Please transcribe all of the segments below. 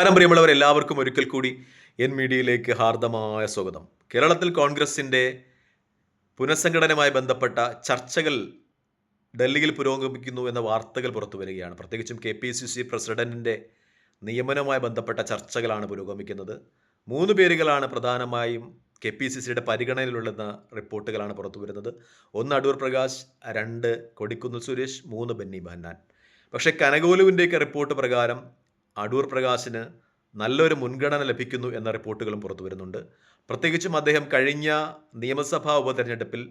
നമസ്കാരം. പ്രിയമുള്ളവർ എല്ലാവർക്കും ഒരിക്കൽ കൂടി എൻ മീഡിയയിലേക്ക് ഹാർദമായ സ്വാഗതം. കേരളത്തിൽ കോൺഗ്രസിന്റെ പുനഃസംഘടനയുമായി ബന്ധപ്പെട്ട ചർച്ചകൾ ഡൽഹിയിൽ പുരോഗമിക്കുന്നു എന്ന വാർത്തകൾ പുറത്തു വരികയാണ്. പ്രത്യേകിച്ചും കെ പി സി സി പ്രസിഡന്റിന്റെ നിയമനവുമായി ബന്ധപ്പെട്ട ചർച്ചകളാണ് പുരോഗമിക്കുന്നത്. മൂന്ന് പേരുകളാണ് പ്രധാനമായും കെ പി സി സിയുടെ പരിഗണനയിലുള്ളെന്ന റിപ്പോർട്ടുകളാണ് പുറത്തു വരുന്നത്. ഒന്ന് അടൂർ പ്രകാശ് രണ്ട് കൊടിക്കുന്നിൽ സുരേഷ് മൂന്ന് ബെന്നി ബഹന്നാൻ. പക്ഷേ കനകോലുവിന്റെയൊക്കെ റിപ്പോർട്ട് പ്രകാരം അടൂർ പ്രകാശിന് നല്ലൊരു മുൻഗണന ലഭിക്കുന്നു എന്ന റിപ്പോർട്ടുകളും പുറത്തു വരുന്നുണ്ട്. പ്രത്യേകിച്ചും അദ്ദേഹം കഴിഞ്ഞ നിയമസഭാ ഉപതെരഞ്ഞെടുപ്പിൽ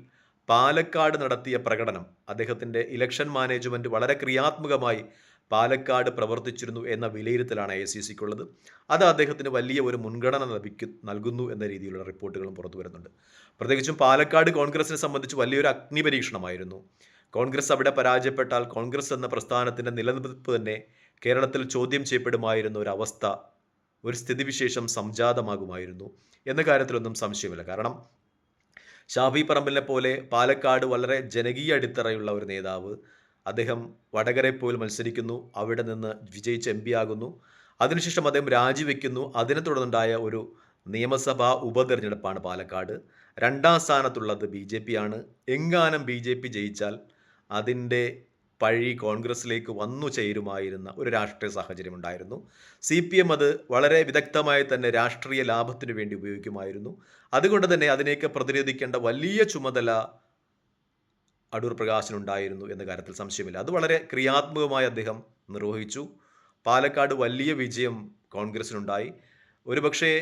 പാലക്കാട് നടത്തിയ പ്രകടനം അദ്ദേഹത്തിന്റെ ഇലക്ഷൻ മാനേജ്മെന്റ് വളരെ ക്രിയാത്മകമായി പാലക്കാട് പ്രവർത്തിച്ചിരുന്നു എന്ന വിലയിരുത്തലാണ് എ സി സിക്കുള്ളത് അത് അദ്ദേഹത്തിന് വലിയ ഒരു മുൻഗണന ലഭിക്കു നൽകുന്നു എന്ന രീതിയിലുള്ള റിപ്പോർട്ടുകളും പുറത്തു വരുന്നുണ്ട്. പ്രത്യേകിച്ചും പാലക്കാട് കോൺഗ്രസിനെ സംബന്ധിച്ച് വലിയൊരു അഗ്നിപരീക്ഷണമായിരുന്നു. കോൺഗ്രസ് അവിടെ പരാജയപ്പെട്ടാൽ കോൺഗ്രസ് എന്ന പ്രസ്ഥാനത്തിന്റെ നിലനിൽപ്പ് തന്നെ കേരളത്തിൽ ചോദ്യം ചെയ്യപ്പെടുമായിരുന്ന ഒരു അവസ്ഥ ഒരു സ്ഥിതിവിശേഷം സംജാതമാകുമായിരുന്നു എന്ന കാര്യത്തിലൊന്നും സംശയമില്ല. കാരണം ഷാഫി പറമ്പിലിനെ പോലെ പാലക്കാട് വളരെ ജനകീയ അടിത്തറയുള്ള ഒരു നേതാവ് അദ്ദേഹം വടകരയിൽ പോയി മത്സരിക്കുന്നു അവിടെ നിന്ന് വിജയിച്ച് എം പി ആകുന്നു. അതിനുശേഷം അദ്ദേഹം രാജിവെക്കുന്നു. അതിനെ തുടർന്നുണ്ടായ ഒരു നിയമസഭാ ഉപതെരഞ്ഞെടുപ്പാണ് പാലക്കാട്. രണ്ടാം സ്ഥാനത്തുള്ളത് ബി ജെ പി ആണ്. എങ്ങാനും ബി ജെ പി ജയിച്ചാൽ അതിന്റെ പഴി കോൺഗ്രസിലേക്ക് വന്നു ചേരുമായിരുന്ന ഒരു രാഷ്ട്രീയ സാഹചര്യം ഉണ്ടായിരുന്നു സി പി എം അത് വളരെ വിദഗ്ധമായി തന്നെ രാഷ്ട്രീയ ലാഭത്തിനു വേണ്ടി ഉപയോഗിക്കുമായിരുന്നു. അതുകൊണ്ട് തന്നെ അതിനെയൊക്കെ പ്രതിരോധിക്കേണ്ട വലിയ ചുമതല അടൂർ പ്രകാശിനുണ്ടായിരുന്നു എന്ന കാര്യത്തിൽ സംശയമില്ല. അത് വളരെ ക്രിയാത്മകമായി അദ്ദേഹം നിർവഹിച്ചു. പാലക്കാട് വലിയ വിജയം കോൺഗ്രസിനുണ്ടായി ഒരുപക്ഷേ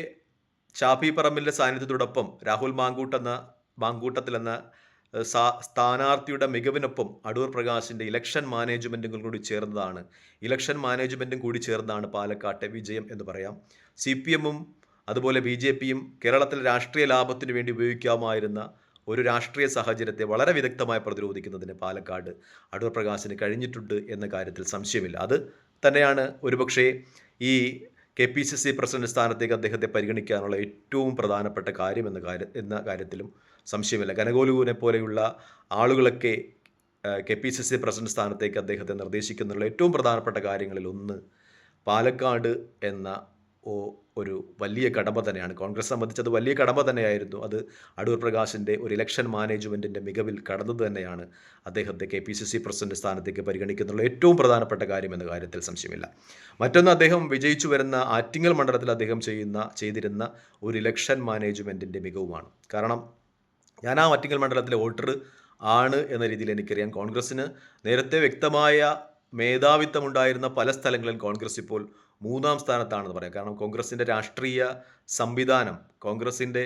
ഷാഫി പറമ്പിലിന്റെ സാന്നിധ്യത്തോടൊപ്പം രാഹുൽ മാങ്കൂട്ട് എന്ന സ്ഥാനാർത്ഥിയുടെ മികവിനൊപ്പം അടൂർ പ്രകാശിന്റെ ഇലക്ഷൻ മാനേജ്മെന്റും കൂടി ചേർന്നതാണ്. ഇലക്ഷൻ മാനേജ്മെന്റും കൂടി ചേർന്നതാണ് പാലക്കാട്ടെ വിജയം എന്ന് പറയാം. സി പി എമ്മും അതുപോലെ ബി ജെ പിയും കേരളത്തിലെ രാഷ്ട്രീയ ലാഭത്തിനു വേണ്ടി ഉപയോഗിക്കാമായിരുന്ന ഒരു രാഷ്ട്രീയ സാഹചര്യത്തെ വളരെ വിദഗ്ധമായി പ്രതിരോധിക്കുന്നതിന് പാലക്കാട് അടൂർ പ്രകാശിന് കഴിഞ്ഞിട്ടുണ്ട് എന്ന കാര്യത്തിൽ സംശയമില്ല. അത് തന്നെയാണ് ഒരുപക്ഷേ ഈ K P C C president സ്ഥാനത്തേക്ക് അദ്ദേഹത്തെ പരിഗണിക്കാനുള്ള ഏറ്റവും പ്രധാനപ്പെട്ട കാര്യം എന്ന കാര്യം എന്ന കാര്യത്തിലും സംശയമില്ല. കനകോലുവിനെ പോലെയുള്ള ആളുകളൊക്കെ K P C C president സ്ഥാനത്തേക്ക് അദ്ദേഹത്തെ നിർദ്ദേശിക്കുന്നുള്ള ഏറ്റവും പ്രധാനപ്പെട്ട കാര്യങ്ങളിൽ ഒന്ന് പാലക്കാട് എന്ന ഒരു വലിയ കടമ്പ തന്നെയാണ്. കോൺഗ്രസ് സംബന്ധിച്ചത് വലിയ കടമ്പ തന്നെയായിരുന്നു. അത് അടൂർ പ്രകാശിന്റെ ഒരു ഇലക്ഷൻ മാനേജ്മെന്റിന്റെ മികവിൽ കടന്നത് തന്നെയാണ് അദ്ദേഹത്തെ K P C C president സ്ഥാനത്തേക്ക് പരിഗണിക്കുന്നുള്ള ഏറ്റവും പ്രധാനപ്പെട്ട കാര്യം എന്ന കാര്യത്തിൽ സംശയമില്ല. മറ്റൊന്ന് അദ്ദേഹം വിജയിച്ചു വരുന്ന ആറ്റിങ്ങൽ മണ്ഡലത്തിൽ അദ്ദേഹം ചെയ്യുന്ന ചെയ്തിരുന്ന ഒരു ഇലക്ഷൻ മാനേജ്മെന്റിന്റെ മികവുമാണ്. കാരണം ഞാൻ ആ ആറ്റിങ്ങൽ മണ്ഡലത്തിലെ വോട്ടർ ആണ് എന്ന രീതിയിൽ എനിക്കറിയാം. കോൺഗ്രസ്സിന് നേരത്തെ വ്യക്തമായ മേധാവിത്വം ഉണ്ടായിരുന്ന പല സ്ഥലങ്ങളിലും കോൺഗ്രസ് ഇപ്പോൾ മൂന്നാം സ്ഥാനത്താണെന്ന് പറയാം. കാരണം കോൺഗ്രസിന്റെ രാഷ്ട്രീയ സംവിധാനം കോൺഗ്രസിന്റെ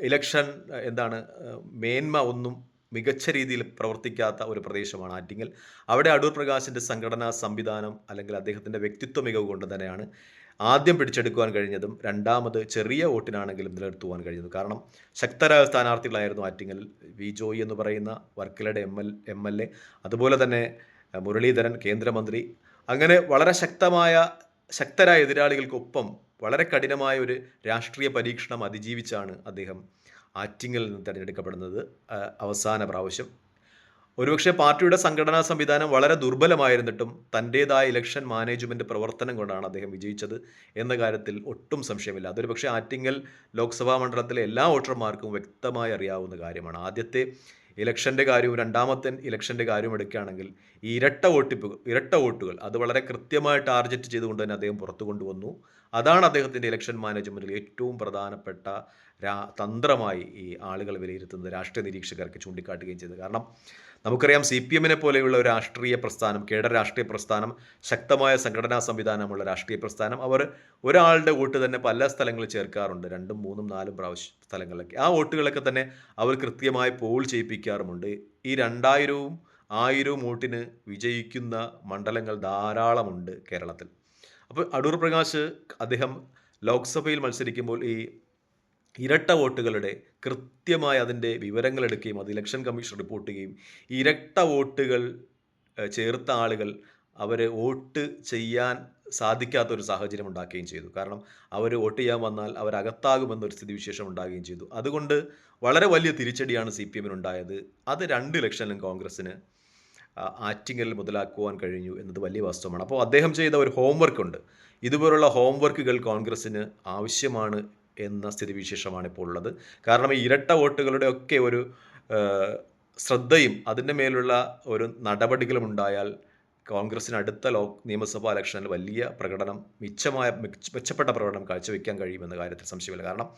ഇലക്ഷൻ എന്താണ് മേന്മ ഒന്നും മികച്ച രീതിയിൽ പ്രവർത്തിക്കാത്ത ഒരു പ്രദേശമാണ് ആറ്റിങ്ങൽ. അവിടെ അടൂർ പ്രകാശിന്റെ സംഘടനാ സംവിധാനം അല്ലെങ്കിൽ അദ്ദേഹത്തിന്റെ വ്യക്തിത്വ മികവ് കൊണ്ട് തന്നെയാണ് ആദ്യം പിടിച്ചെടുക്കുവാൻ കഴിഞ്ഞതും രണ്ടാമത് ചെറിയ വോട്ടിനാണെങ്കിലും നിലനിർത്തുവാൻ കഴിഞ്ഞതും. കാരണം ശക്തരായ സ്ഥാനാർത്ഥികളായിരുന്നു ആറ്റിങ്ങൽ വി. ജോയി എന്ന് പറയുന്ന വർക്കലയുടെ M. L. M. L. A. അതുപോലെ തന്നെ മുരളീധരൻ കേന്ദ്രമന്ത്രി. അങ്ങനെ വളരെ ശക്തമായ ശക്തരായ എതിരാളികൾക്കൊപ്പം വളരെ കഠിനമായ ഒരു രാഷ്ട്രീയ പരീക്ഷണം അതിജീവിച്ചാണ് അദ്ദേഹം ആറ്റിങ്ങിൽ നിന്ന് തിരഞ്ഞെടുക്കപ്പെടുന്നത് അവസാന പ്രാവശ്യം. ഒരുപക്ഷെ പാർട്ടിയുടെ സംഘടനാ സംവിധാനം വളരെ ദുർബലമായിരുന്നിട്ടും തന്റേതായ ഇലക്ഷൻ മാനേജ്മെന്റ് പ്രവർത്തനം കൊണ്ടാണ് അദ്ദേഹം വിജയിച്ചത് എന്ന കാര്യത്തിൽ ഒട്ടും സംശയമില്ല. അതൊരു പക്ഷേ ആറ്റിങ്ങൽ ലോക്സഭാ മണ്ഡലത്തിലെ എല്ലാ വോട്ടർമാർക്കും വ്യക്തമായി അറിയാവുന്ന കാര്യമാണ്. ആദ്യത്തെ ഇലക്ഷന്റെ കാര്യവും രണ്ടാമത്തെ ഇലക്ഷന്റെ കാര്യവും എടുക്കുകയാണെങ്കിൽ ഈ ഇരട്ട വോട്ടിപ്പ് ഇരട്ട വോട്ടുകൾ അത് വളരെ കൃത്യമായി ടാർഗറ്റ് ചെയ്തുകൊണ്ട് തന്നെ അദ്ദേഹം പുറത്തു കൊണ്ടുവന്നു. അതാണ് അദ്ദേഹത്തിന്റെ ഇലക്ഷൻ മാനേജ്മെന്റിൽ ഏറ്റവും പ്രധാനപ്പെട്ട രാ തന്ത്രമായി ഈ ആളുകൾ വിലയിരുത്തുന്നത് രാഷ്ട്രീയ നിരീക്ഷകർക്ക് ചൂണ്ടിക്കാട്ടുകയും ചെയ്തു കാരണം നമുക്കറിയാം സി പി എമ്മിനെ പോലെയുള്ള ഒരു രാഷ്ട്രീയ പ്രസ്ഥാനം കേഡർ രാഷ്ട്രീയ പ്രസ്ഥാനം ശക്തമായ സംഘടനാ സംവിധാനമുള്ള രാഷ്ട്രീയ പ്രസ്ഥാനം അവർ ഒരാളുടെ വോട്ട് തന്നെ പല സ്ഥലങ്ങളിൽ ചേർക്കാറുണ്ട്. രണ്ടും മൂന്നും നാലും പ്രാവശ്യം സ്ഥലങ്ങളിലൊക്കെ. ആ വോട്ടുകളൊക്കെ തന്നെ അവർ കൃത്യമായി പോൾ ചെയ്യിപ്പിക്കാറുമുണ്ട്. ഈ രണ്ടായിരവും ആയിരവും വോട്ടിന് വിജയിക്കുന്ന മണ്ഡലങ്ങൾ ധാരാളമുണ്ട് കേരളത്തിൽ. അപ്പോൾ അടൂർ പ്രകാശ് അദ്ദേഹം ലോക്സഭയിൽ മത്സരിക്കുമ്പോൾ ഈ ഇരട്ട വോട്ടുകളുടെ കൃത്യമായ അതിന്റെ വിവരങ്ങൾ എടുക്കുകയും അത് ഇലക്ഷൻ കമ്മീഷൻ റിപ്പോർട്ട് ചെയ്യുകയും ഇരട്ട വോട്ടുകൾ ചേർത്ത ആളുകൾ അവർ വോട്ട് ചെയ്യാൻ സാധിക്കാത്ത ഒരു സാഹചര്യം ഉണ്ടാക്കുകയും ചെയ്തു. കാരണം അവർ വോട്ട് ചെയ്യാൻ വന്നാൽ അവരകത്താകുമെന്നൊരു സ്ഥിതി സ്ഥിതിവിശേഷം ഉണ്ടാകുകയും ചെയ്തു. അതുകൊണ്ട് വളരെ വലിയ തിരിച്ചടിയാണ് സി പി അത് രണ്ട് ഇലക്ഷനിലും കോൺഗ്രസ്സിന് ആറ്റിങ്ങൽ മുതലാക്കുവാൻ കഴിഞ്ഞു എന്നത് വലിയ വാസ്തവമാണ്. അപ്പോൾ അദ്ദേഹം ചെയ്ത ഒരു ഹോംവർക്ക് ഉണ്ട്. ഇതുപോലുള്ള ഹോംവർക്കുകൾ കോൺഗ്രസ്സിന് ആവശ്യമാണ് എന്ന സ്ഥിതിവിശേഷമാണ് ഇപ്പോൾ ഉള്ളത്. കാരണം ഈ ഇരട്ട വോട്ടുകളുടെ ഒക്കെ ഒരു ശ്രദ്ധയും അതിന്റെ മേലുള്ള ഒരു നടപടികളും ഉണ്ടായാൽ കോൺഗ്രസിന് അടുത്ത ലോ നിയമസഭാ ഇലക്ഷനിൽ വലിയ പ്രകടനം മിച്ചമായ മിച്ച- മെച്ചപ്പെട്ട പ്രകടനം കാഴ്ചവെക്കാൻ കഴിയുമെന്ന കാര്യത്തിൽ സംശയമില്ല. കാരണം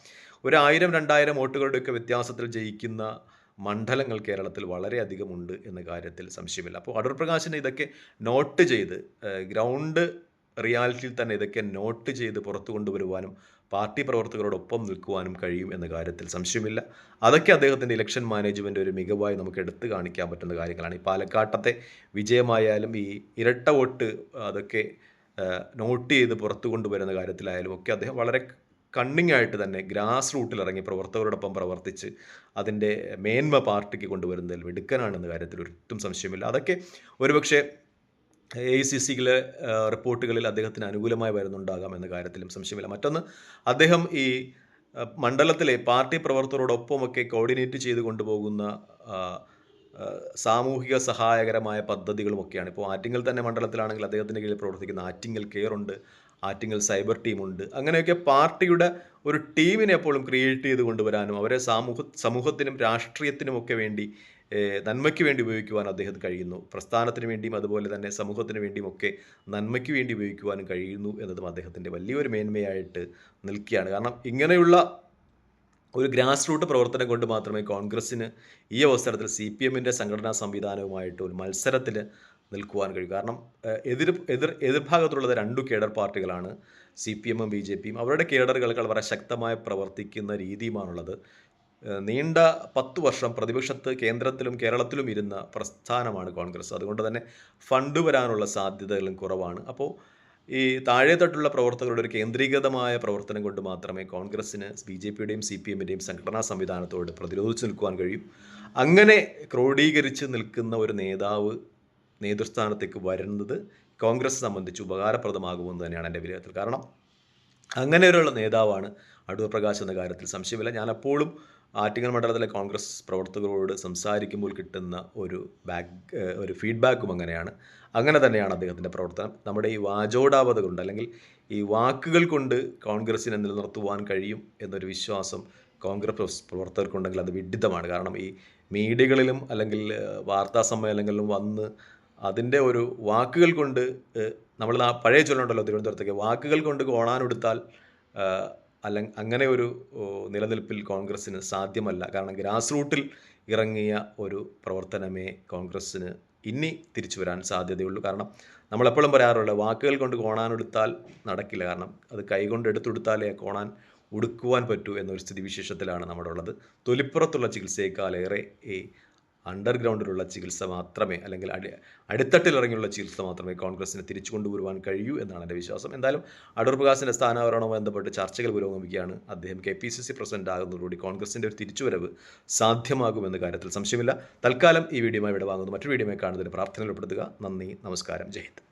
ഒരു ആയിരം രണ്ടായിരം വോട്ടുകളുടെയൊക്കെ വ്യത്യാസത്തിൽ ജയിക്കുന്ന മണ്ഡലങ്ങൾ കേരളത്തിൽ വളരെയധികം ഉണ്ട് എന്ന കാര്യത്തിൽ സംശയമില്ല. അപ്പോൾ അടൂർ പ്രകാശിനെ ഇതൊക്കെ നോട്ട് ചെയ്ത് ഗ്രൗണ്ട് റിയാലിറ്റിയിൽ തന്നെ ഇതൊക്കെ നോട്ട് ചെയ്ത് പുറത്തു കൊണ്ടുവരുവാനും പാർട്ടി പ്രവർത്തകരോടൊപ്പം നിൽക്കുവാനും കഴിയും എന്ന കാര്യത്തിൽ സംശയമില്ല അതൊക്കെ അദ്ദേഹത്തിന്റെ ഇലക്ഷൻ മാനേജ്മെന്റ് ഒരു മികവായി നമുക്ക് എടുത്തു കാണിക്കാൻ പറ്റുന്ന കാര്യങ്ങളാണ്. ഈ പാലക്കാട്ടത്തെ വിജയമായാലും ഈ ഇരട്ട വോട്ട് അതൊക്കെ നോട്ട് ചെയ്ത് പുറത്തു കൊണ്ടുവരുന്ന കാര്യത്തിലായാലും ഒക്കെ അദ്ദേഹം വളരെ കണ്ണിങ് ആയിട്ട് തന്നെ ഗ്രാസ് റൂട്ടിൽ ഇറങ്ങി പ്രവർത്തകരോടൊപ്പം പ്രവർത്തിച്ച് അതിന്റെ മേന്മ പാർട്ടിക്ക് കൊണ്ടുവരുന്നതിൽ മിടുക്കനാണെന്ന കാര്യത്തിൽ ഒരിക്കലും സംശയമില്ല. അതൊക്കെ ഒരുപക്ഷെ എ ഐ സി സിയിലെ റിപ്പോർട്ടുകളിൽ അദ്ദേഹത്തിന് അനുകൂലമായി വരുന്നുണ്ടാകാം എന്ന കാര്യത്തിലും സംശയമില്ല. മറ്റൊന്ന് അദ്ദേഹം ഈ മണ്ഡലത്തിലെ പാർട്ടി പ്രവർത്തകരോടൊപ്പമൊക്കെ കോർഡിനേറ്റ് ചെയ്ത് കൊണ്ടുപോകുന്ന സാമൂഹിക സഹായകരമായ പദ്ധതികളുമൊക്കെയാണ്. ഇപ്പോൾ ആറ്റിങ്ങൽ തന്നെ മണ്ഡലത്തിലാണെങ്കിൽ അദ്ദേഹത്തിന്റെ കീഴിൽ പ്രവർത്തിക്കുന്ന ആറ്റിങ്ങൽ കെയർ ഉണ്ട്. ആറ്റിങ്ങൽ സൈബർ ടീമുണ്ട്. അങ്ങനെയൊക്കെ പാർട്ടിയുടെ ഒരു ടീമിനെ എപ്പോഴും ക്രിയേറ്റ് ചെയ്ത് കൊണ്ടുവരാനും അവരെ സമൂഹ സമൂഹത്തിനും രാഷ്ട്രീയത്തിനുമൊക്കെ വേണ്ടി നന്മയ്ക്ക് വേണ്ടി ഉപയോഗിക്കുവാൻ അദ്ദേഹത്തിന് കഴിയുന്നു. പ്രസ്ഥാനത്തിന് വേണ്ടിയും അതുപോലെ തന്നെ സമൂഹത്തിന് വേണ്ടിയും ഒക്കെ നന്മയ്ക്ക് വേണ്ടി ഉപയോഗിക്കുവാനും കഴിയുന്നു എന്നതും അദ്ദേഹത്തിന്റെ വലിയൊരു മേന്മയായിട്ട് നിൽക്കുകയാണ്. കാരണം ഇങ്ങനെയുള്ള ഒരു ഗ്രാസ് റൂട്ട് പ്രവർത്തനം കൊണ്ട് മാത്രമേ കോൺഗ്രസ്സിന് ഈ അവസരത്തിൽ സി പി എമ്മിന്റെ സംഘടനാ സംവിധാനവുമായിട്ട് ഒരു മത്സരത്തിൽ നിൽക്കുവാൻ കഴിയും. കാരണം എതിർ എതിർ എതിർഭാഗത്തുള്ളത് രണ്ടു കേഡർ പാർട്ടികളാണ്. സി പി എമ്മും ബി ജെ പിയും. അവരുടെ കേഡറുകൾക്ക് വളരെ ശക്തമായി പ്രവർത്തിക്കുന്ന രീതിയുമാണുള്ളത്. നീണ്ട പത്ത് വർഷം പ്രതിപക്ഷത്ത് കേന്ദ്രത്തിലും കേരളത്തിലും ഇരുന്ന പ്രസ്ഥാനമാണ് കോൺഗ്രസ്. അതുകൊണ്ട് തന്നെ ഫണ്ട് വരാനുള്ള സാധ്യതകളും കുറവാണ്. അപ്പോൾ ഈ താഴെത്തട്ടുള്ള പ്രവർത്തകരുടെ ഒരു കേന്ദ്രീകൃതമായ പ്രവർത്തനം കൊണ്ട് മാത്രമേ കോൺഗ്രസ്സിന് ബി ജെ പിയുടെയും സി പി എമ്മിന്റെയും സംഘടനാ സംവിധാനത്തോട് പ്രതിരോധിച്ച് നിൽക്കുവാൻ കഴിയും. അങ്ങനെ ക്രോഡീകരിച്ച് നിൽക്കുന്ന ഒരു നേതാവ് നേതൃസ്ഥാനത്തേക്ക് വരുന്നത് കോൺഗ്രസ് സംബന്ധിച്ച് ഉപകാരപ്രദമാകുമെന്ന് തന്നെയാണ് എന്റെ വിലയിരുത്തൽ. കാരണം അങ്ങനെ ഒരുള്ള നേതാവാണ് അടൂർ പ്രകാശ് എന്ന കാര്യത്തിൽ സംശയമില്ല. ഞാൻ എപ്പോഴും ആറ്റിങ്ങൽ മണ്ഡലത്തിലെ കോൺഗ്രസ് പ്രവർത്തകരോട് സംസാരിക്കുമ്പോൾ കിട്ടുന്ന ഒരു ബാക്ക് ഒരു ഫീഡ്ബാക്കും അങ്ങനെയാണ്. അങ്ങനെ തന്നെയാണ് അദ്ദേഹത്തിന്റെ പ്രവർത്തനം. നമ്മുടെ ഈ വാചോടാപതകളുണ്ട് അല്ലെങ്കിൽ ഈ വാക്കുകൾ കൊണ്ട് കോൺഗ്രസിനെ നിലനിർത്തുവാൻ കഴിയും എന്നൊരു വിശ്വാസം കോൺഗ്രസ് പ്രവർത്തകർക്കുണ്ടെങ്കിൽ അത് വിഡിതമാണ്. കാരണം ഈ മീഡിയകളിലും അല്ലെങ്കിൽ വാർത്താ സമ്മേളനങ്ങളിലും വന്ന് അതിന്റെ ഒരു വാക്കുകൾ കൊണ്ട് നമ്മൾ ആ പഴയ ചൊല്ലുണ്ടല്ലോ തിരുവനന്തപുരത്തേക്ക് വാക്കുകൾ കൊണ്ട് കോണാനെടുത്താൽ അല്ല അങ്ങനെ ഒരു നിലനിൽപ്പിൽ കോൺഗ്രസ്സിന് സാധ്യമല്ല. കാരണം ഗ്രാസ് റൂട്ടിൽ ഇറങ്ങിയ ഒരു പ്രവർത്തനമേ കോൺഗ്രസ്സിന് ഇനി തിരിച്ചു വരാൻ സാധ്യതയുള്ളൂ. കാരണം നമ്മളെപ്പോഴും പറയാറുള്ളത് വാക്കുകൾ കൊണ്ട് കോണാനെടുത്താൽ നടക്കില്ല. കാരണം അത് കൈകൊണ്ട് എടുത്തെടുത്താലേ കോണാൻ ഉടുക്കുവാൻ പറ്റൂ എന്നൊരു സ്ഥിതിവിശേഷത്തിലാണ് നമ്മുടെ ഉള്ളത് തൊലിപ്പുറത്തുള്ള ചികിത്സയേക്കാളേറെ ഈ അണ്ടർഗ്രൗണ്ടിലുള്ള ചികിത്സ മാത്രമേ അല്ലെങ്കിൽ അടി അടിത്തട്ടിലിറങ്ങിയുള്ള ചികിത്സ മാത്രമേ കോൺഗ്രസിനെ തിരിച്ചു കൊണ്ടുവരുവാൻ കഴിയൂ എന്നാണ് എന്റെ വിശ്വാസം. എന്തായാലും അടൂർ പ്രകാശിന്റെ സ്ഥാനാവരണവുമായി ബന്ധപ്പെട്ട് ചർച്ചകൾ പുരോഗമിക്കുകയാണ്. അദ്ദേഹം K P C C president ആകുന്നതോടുകൂടി കോൺഗ്രസിന്റെ ഒരു തിരിച്ചുവരവ് സാധ്യമാകുമെന്ന കാര്യത്തിൽ സംശയമില്ല. തൽക്കാലം ഈ വീഡിയോയുമായി വിടവാങ്ങുന്നു മറ്റു മറ്റൊരു വീഡിയോയുമായി കാണുന്നതിന് പ്രാർത്ഥനയിൽ ഉൾപ്പെടുത്തുക. നന്ദി. നമസ്കാരം. ജയ് ഹിന്ദ്.